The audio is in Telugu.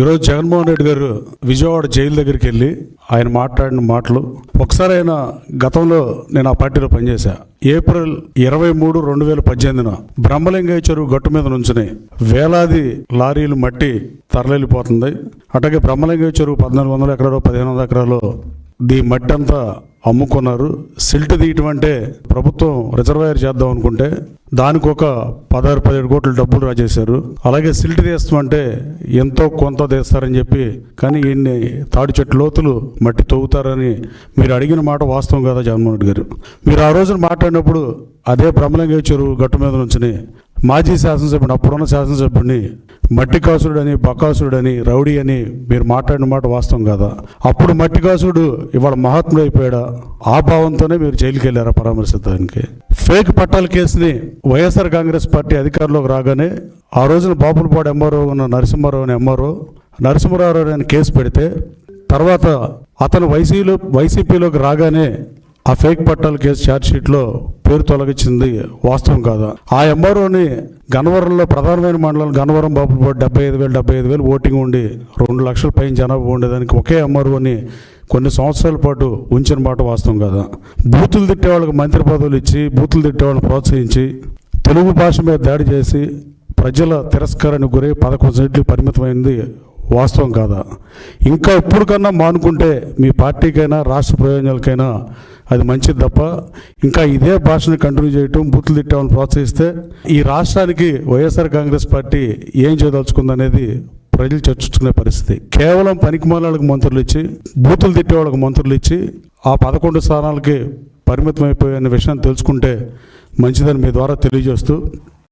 ఈరోజు జగన్మోహన్ రెడ్డి గారు విజయవాడ జైలు దగ్గరికి వెళ్ళి ఆయన మాట్లాడిన మాటలు ఒకసారి ఆయన గతంలో నేను ఆ పార్టీలో పనిచేశా. ఏప్రిల్ ఇరవై మూడు రెండు వేల పద్దెనిమిదిన బ్రహ్మలింగయ్య చెరువు గట్టు మీద నుంచుని వేలాది లారీలు మట్టి తరలిపోతుంది. అట్లాగే బ్రహ్మలింగయ్య చెరువు పద్నాలుగు వందల ఎకరాలు పదిహేను వందల ఎకరాలు దీ మట్టి అంతా అమ్ముకున్నారు. సిల్ట్ తీయటం అంటే ప్రభుత్వం రిజర్వాయర్ చేద్దాం అనుకుంటే దానికి ఒక పదహారు పదిహేడు కోట్ల డబ్బులు రాజేశారు. అలాగే సిల్ట్ తీస్తామంటే ఎంతో కొంత తెస్తారని చెప్పి కానీ ఇన్ని తాడి చెట్టు లోతులు మట్టి తవ్వుతారని మీరు అడిగిన మాట వాస్తవం కదా జగన్మోహన్ రెడ్డి గారు. మీరు ఆ రోజున మాట్లాడినప్పుడు అదే బ్రహ్మలింగ చెరువు గట్టు మీద నుంచి మాజీ శాసనసభ్యుడు అప్పుడున్న శాసనసభ్యుడిని మట్టి కాసుడని బకాసుడని రౌడీ అని మీరు మాట్లాడిన మాట వాస్తవం కదా? అప్పుడు మట్టి కాసుడు ఇవాళ మహాత్ముడు అయిపోయాడా? ఆ భావంతోనే మీరు జైలుకి వెళ్ళారా పరామర్శించడానికి? ఫేక్ పట్టాల కేసుని వైఎస్ఆర్ కాంగ్రెస్ పార్టీ అధికారంలోకి రాగానే ఆ రోజున బాపులపాడు ఎంఆర్ఓ ఉన్న నరసింహారావు అని ఎంఆర్ఓ నరసింహారావు అని కేసు పెడితే తర్వాత అతను వైసీలో వైసీపీలోకి రాగానే ఆ ఫేక్ పట్టాల కేసు ఛార్జ్షీట్లో పేరు తొలగించింది వాస్తవం కాదా? ఆ ఎంఆర్ఓని గన్నవరంలో ప్రధానమైన మండలం గన్నవరం బాబు డెబ్బై ఐదు వేలు డెబ్బై ఐదు వేలు ఓటింగ్ ఉండి రెండు లక్షల పైన జనాభా ఉండేదానికి ఒకే ఎంఆర్ఓని కొన్ని సంవత్సరాల పాటు ఉంచిన మాట వాస్తవం కదా? బూతులు తిట్టే వాళ్ళకి మంత్రి పదవులు ఇచ్చి బూతులు తిట్టే వాళ్ళని ప్రోత్సహించి తెలుగు భాష మీద దాడి చేసి ప్రజల తిరస్కారానికి గురై పదకొండు సీట్లు పరిమితమైంది వాస్తవం కాదా? ఇంకా ఇప్పుడు కన్నా మానుకుంటే మీ పార్టీకైనా రాష్ట్ర ప్రయోజనాలకైనా అది మంచిది తప్ప ఇంకా ఇదే భాషను కంటిన్యూ చేయటం బూతులు తిట్టామని ప్రోత్సహిస్తే ఈ రాష్ట్రానికి వైఎస్ఆర్ కాంగ్రెస్ పార్టీ ఏం చేయదలుచుకుందనేది ప్రజలు చర్చించుకునే పరిస్థితి. కేవలం పనికిమాలకు మంత్రులు ఇచ్చి బూతులు తిట్టే వాళ్ళకి మంత్రులు ఇచ్చి ఆ పదకొండు స్థానాలకి పరిమితం అయిపోయిన విషయాన్ని తెలుసుకుంటే మంచిదని మీ ద్వారా తెలియజేస్తూ